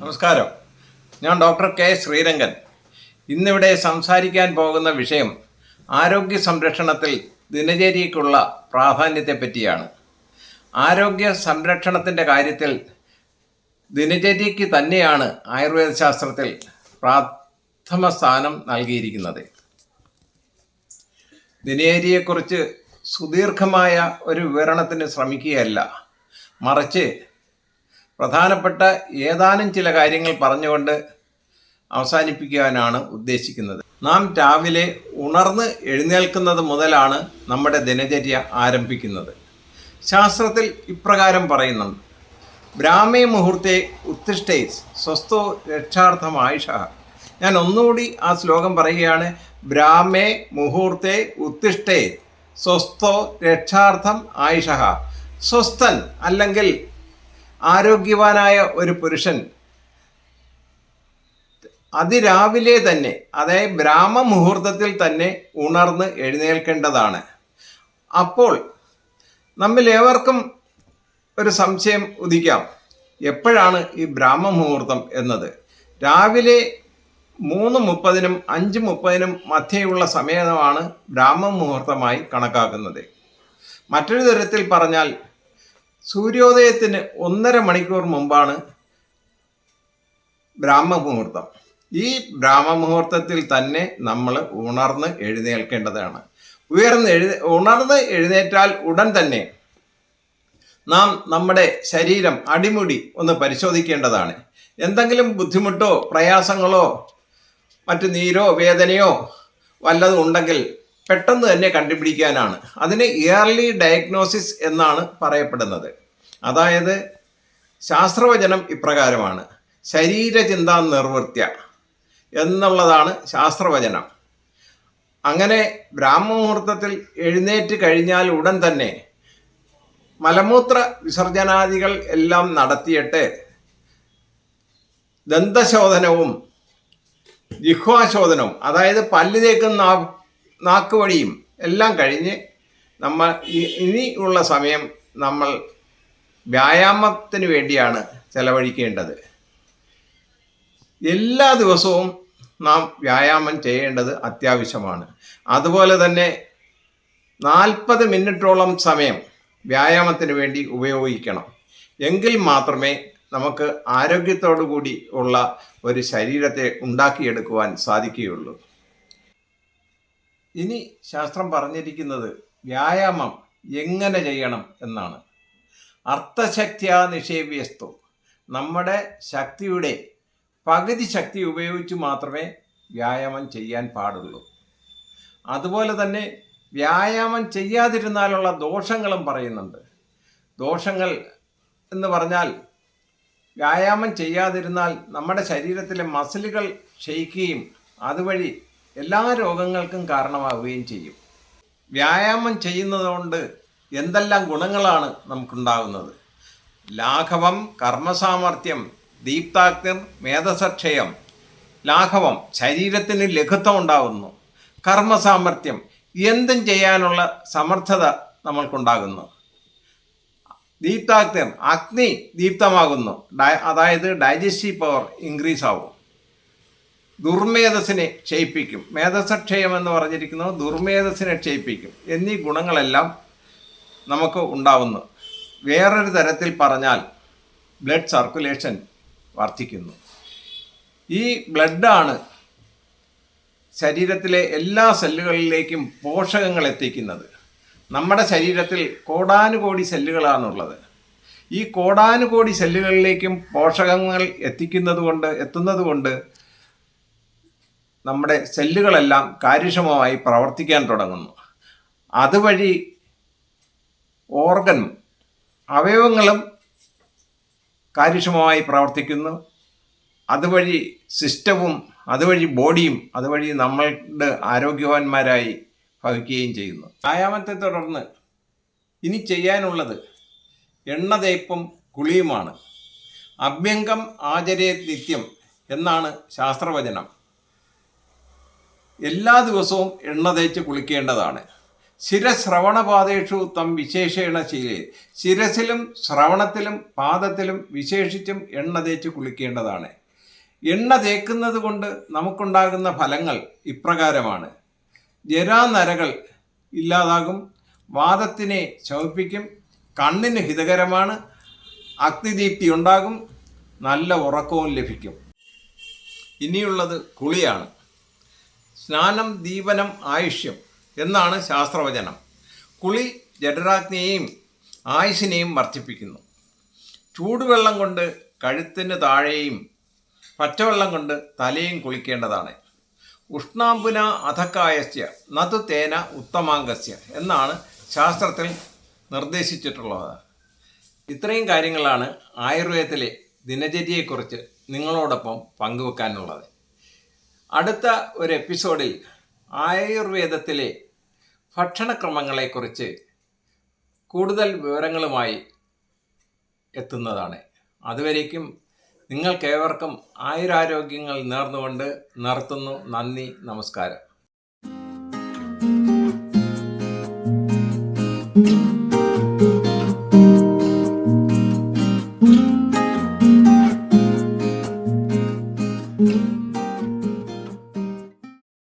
നമസ്കാരം. ഞാൻ doctor K Sreerangan. ഇന്നിവിടെ സംസാരിക്കാൻ പോകുന്ന വിഷയം ആരോഗ്യ സംരക്ഷണത്തിൽ ദിനചര്യയ്ക്കുള്ള പ്രാധാന്യത്തെ പറ്റിയാണ്. ആരോഗ്യ സംരക്ഷണത്തിന്റെ കാര്യത്തിൽ ദിനചര്യയ്ക്ക് തന്നെയാണ് ആയുർവേദ ശാസ്ത്രത്തിൽ പ്രാഥമ സ്ഥാനം നൽകിയിരിക്കുന്നത്. ദിനചര്യയെക്കുറിച്ച് സുദീർഘമായ ഒരു വിവരണത്തിന് ശ്രമിക്കുകയല്ല. മറിച്ച് പ്രധാനപ്പെട്ട ഏതാനും ചില കാര്യങ്ങൾ പറഞ്ഞുകൊണ്ട് അവസാനിപ്പിക്കുവാനാണ് ഉദ്ദേശിക്കുന്നത്. നാം രാവിലെ ഉണർന്ന് എഴുന്നേൽക്കുന്നത് മുതലാണ് നമ്മുടെ ദിനചര്യ ആരംഭിക്കുന്നത്. ശാസ്ത്രത്തിൽ ഇപ്രകാരം പറയുന്നുണ്ട്. ബ്രാഹ്മേ മുഹൂർത്തെ ഉത്തിഷ്ഠേ സ്വസ്ഥോ രക്ഷാർത്ഥം ആയിഷ ഞാൻ ഒന്നുകൂടി ആ ശ്ലോകം പറയുകയാണ്. ബ്രാഹ്മേ മുഹൂർത്തെ ഉത്തിഷ്ഠേ സ്വസ്ഥോ രക്ഷാർത്ഥം ആയുഷ. സ്വസ്ഥൻ അല്ലെങ്കിൽ ആരോഗ്യവാനായ ഒരു പുരുഷൻ അതിരാവിലെ തന്നെ അതായത് ബ്രാഹ്മ മുഹൂർത്തത്തിൽ തന്നെ ഉണർന്ന് എഴുന്നേൽക്കേണ്ടതാണ്. അപ്പോൾ നമ്മിൽ ഏവർക്കും ഒരു സംശയം ഉദിക്കാം. എപ്പോഴാണ് ഈ ബ്രാഹ്മ മുഹൂർത്തം എന്നത്? രാവിലെ മൂന്ന് മുപ്പതിനും അഞ്ച് മുപ്പതിനും മധ്യയുള്ള സമയമാണ് ബ്രാഹ്മ മുഹൂർത്തമായി കണക്കാക്കുന്നത്. മറ്റൊരു തരത്തിൽ പറഞ്ഞാൽ സൂര്യോദയത്തിന് ഒന്നര മണിക്കൂർ മുമ്പാണ് ബ്രാഹ്മമുഹൂർത്തം ഈ ബ്രാഹ്മമുഹൂർത്തത്തിൽ തന്നെ നമ്മൾ ഉണർന്ന് എഴുന്നേൽക്കേണ്ടതാണ്. ഉയർന്ന് എഴുതി ഉണർന്ന് എഴുന്നേറ്റാൽ ഉടൻ തന്നെ നാം നമ്മുടെ ശരീരം അടിമുടി ഒന്ന് പരിശോധിക്കേണ്ടതാണ്. എന്തെങ്കിലും ബുദ്ധിമുട്ടോ പ്രയാസങ്ങളോ മറ്റു നീരോ വേദനയോ വല്ലതും ഉണ്ടെങ്കിൽ പെട്ടെന്ന് തന്നെ കണ്ടുപിടിക്കാനാണ്. അതിന് ഇയർലി ഡയഗ്നോസിസ് എന്നാണ് പറയപ്പെടുന്നത്. അതായത് ശാസ്ത്രവചനം ഇപ്രകാരമാണ്. ശരീരചിന്താ നിർവൃത്യ എന്നുള്ളതാണ് ശാസ്ത്രവചനം. അങ്ങനെ ബ്രാഹ്മമുഹൂർത്തത്തിൽ എഴുന്നേറ്റ് കഴിഞ്ഞാൽ ഉടൻ തന്നെ മലമൂത്ര വിസർജനാദികൾ എല്ലാം നടത്തിയിട്ട് ദന്തശോധനവും ജിഹ്വാശോധനവും അതായത് പല്ല് തേക്കുന്ന നാക്ക് വഴിയും എല്ലാം കഴിഞ്ഞ് നമ്മൾ ഇനി ഇനിയുള്ള സമയം നമ്മൾ വ്യായാമത്തിന് വേണ്ടിയാണ് ചെലവഴിക്കേണ്ടത്. എല്ലാ ദിവസവും നാം വ്യായാമം ചെയ്യേണ്ടത് അത്യാവശ്യമാണ്. അതുപോലെ തന്നെ നാൽപ്പത് മിനിറ്റോളം സമയം വ്യായാമത്തിന് വേണ്ടി ഉപയോഗിക്കണം. എങ്കിൽ മാത്രമേ നമുക്ക് ആരോഗ്യത്തോടു കൂടി ഉള്ള ഒരു ശരീരത്തെ ഉണ്ടാക്കിയെടുക്കുവാൻ സാധിക്കുകയുള്ളൂ. ഇനി ശാസ്ത്രം പറഞ്ഞിരിക്കുന്നത് വ്യായാമം എങ്ങനെ ചെയ്യണം എന്നാണ്. അർത്ഥശക്തിയാ നിഷേവ്യസ്തു നമ്മുടെ ശക്തിയുടെ പകുതി ശക്തി ഉപയോഗിച്ച് മാത്രമേ വ്യായാമം ചെയ്യാൻ പാടുള്ളൂ. അതുപോലെ തന്നെ വ്യായാമം ചെയ്യാതിരുന്നാലുള്ള ദോഷങ്ങളും പറയുന്നുണ്ട്. ദോഷങ്ങൾ എന്ന് പറഞ്ഞാൽ വ്യായാമം ചെയ്യാതിരുന്നാൽ നമ്മുടെ ശരീരത്തിലെ മസിലുകൾ ക്ഷയിക്കുകയും അതുവഴി എല്ലാ രോഗങ്ങൾക്കും കാരണമാവുകയും ചെയ്യും. വ്യായാമം ചെയ്യുന്നതുകൊണ്ട് എന്തെല്ലാം ഗുണങ്ങളാണ് നമുക്കുണ്ടാകുന്നത്? ലാഘവം കർമ്മസാമർഥ്യം ദീപ്താഗ്നിർ മേധസക്ഷയം. ലാഘവം ശരീരത്തിന് ലഘുത്വം ഉണ്ടാകുന്നു കർമ്മസാമർഥ്യം എന്തും ചെയ്യാനുള്ള സമർത്ഥത നമ്മൾക്കുണ്ടാകുന്നു. ദീപ്താഗ്നിർ അഗ്നി ദീപ്തമാകുന്നു. അതായത് ഡൈജസ്റ്റീവ് പവർ ഇൻക്രീസ് ആവും ദുർമേധസ്സിനെ ക്ഷയിപ്പിക്കും. മേധസക്ഷയം എന്ന് പറഞ്ഞിരിക്കുന്നത് ദുർമേധസ്സിനെ ക്ഷയിപ്പിക്കും. എന്നീ ഗുണങ്ങളെല്ലാം നമുക്ക് ഉണ്ടാവുന്നു. വേറൊരു തരത്തിൽ പറഞ്ഞാൽ ബ്ലഡ് സർക്കുലേഷൻ വർദ്ധിക്കുന്നു. ഈ ബ്ലഡാണ് ശരീരത്തിലെ എല്ലാ സെല്ലുകളിലേക്കും പോഷകങ്ങൾ എത്തിക്കുന്നത്. നമ്മുടെ ശരീരത്തിൽ കോടാനുകോടി സെല്ലുകളാണുള്ളത് ഈ കോടാനുകോടി സെല്ലുകളിലേക്കും പോഷകങ്ങൾ എത്തിക്കുന്നത് കൊണ്ട് എത്തുന്നത് കൊണ്ട് നമ്മുടെ സെല്ലുകളെല്ലാം കാര്യക്ഷമമായി പ്രവർത്തിക്കാൻ തുടങ്ങുന്നു. അതുവഴി ഓർഗൻ അവയവങ്ങളും കാര്യക്ഷമമായി പ്രവർത്തിക്കുന്നു. അതുവഴി സിസ്റ്റവും അതുവഴി ബോഡിയും അതുവഴി നമ്മളുടെ ആരോഗ്യവാന്മാരായി ഭവിക്കുകയും ചെയ്യുന്നു. വ്യായാമത്തെ തുടർന്ന് ഇനി ചെയ്യാനുള്ളത് എണ്ണ തേപ്പും കുളിയുമാണ്. അഭ്യംഗം ആചരേ നിത്യം എന്നാണ് ശാസ്ത്രവചനം. എല്ലാ ദിവസവും എണ്ണ തേച്ച് കുളിക്കേണ്ടതാണ്. ശിരശ്രവണപാതേഷു തം വിശേഷേണ ശീലേ. ശിരസിലും ശ്രവണത്തിലും പാദത്തിലും വിശേഷിച്ചും എണ്ണ തേച്ച് കുളിക്കേണ്ടതാണ്. എണ്ണ തേക്കുന്നത് കൊണ്ട് നമുക്കുണ്ടാകുന്ന ഫലങ്ങൾ ഇപ്രകാരമാണ്. ജരാനരകൾ ഇല്ലാതാകും. വാദത്തിനെ ശമിപ്പിക്കും. കണ്ണിന് ഹിതകരമാണ്. അഗ്നിദീപ്തി ഉണ്ടാകും. നല്ല ഉറക്കവും ലഭിക്കും. ഇനിയുള്ളത് കുളിയാണ്. സ്നാനം ദീപനം ആയുഷ്യം എന്നാണ് ശാസ്ത്രവചനം. കുളി ജഠരാഗ്നിയെയും ആയുസിനെയും വർദ്ധിപ്പിക്കുന്നു. ചൂടുവെള്ളം കൊണ്ട് കഴുത്തിന് താഴെയും പച്ചവെള്ളം കൊണ്ട് തലയും കുളിക്കേണ്ടതാണ്. ഉഷ്ണാംബുന അധക്കായസ്യ നതു തേന ഉത്തമാംഗസ്യ എന്നാണ് ശാസ്ത്രത്തിൽ നിർദ്ദേശിച്ചിട്ടുള്ളത്. ഇത്രയും കാര്യങ്ങളാണ് ആയുർവേദത്തിലെ ദിനചര്യയെക്കുറിച്ച് നിങ്ങളോടൊപ്പം പങ്കുവെക്കാനുള്ളത്. അടുത്ത ഒരു എപ്പിസോഡിൽ ആയുർവേദത്തിലെ ഭക്ഷണക്രമങ്ങളെക്കുറിച്ച് കൂടുതൽ വിവരങ്ങളുമായി എത്തുന്നതാണ്. അതുവരേക്കും നിങ്ങൾക്കേവർക്കും ആയുരാരോഗ്യങ്ങൾ നേർന്നുകൊണ്ട് നിർത്തുന്നു. നന്ദി നമസ്കാരം.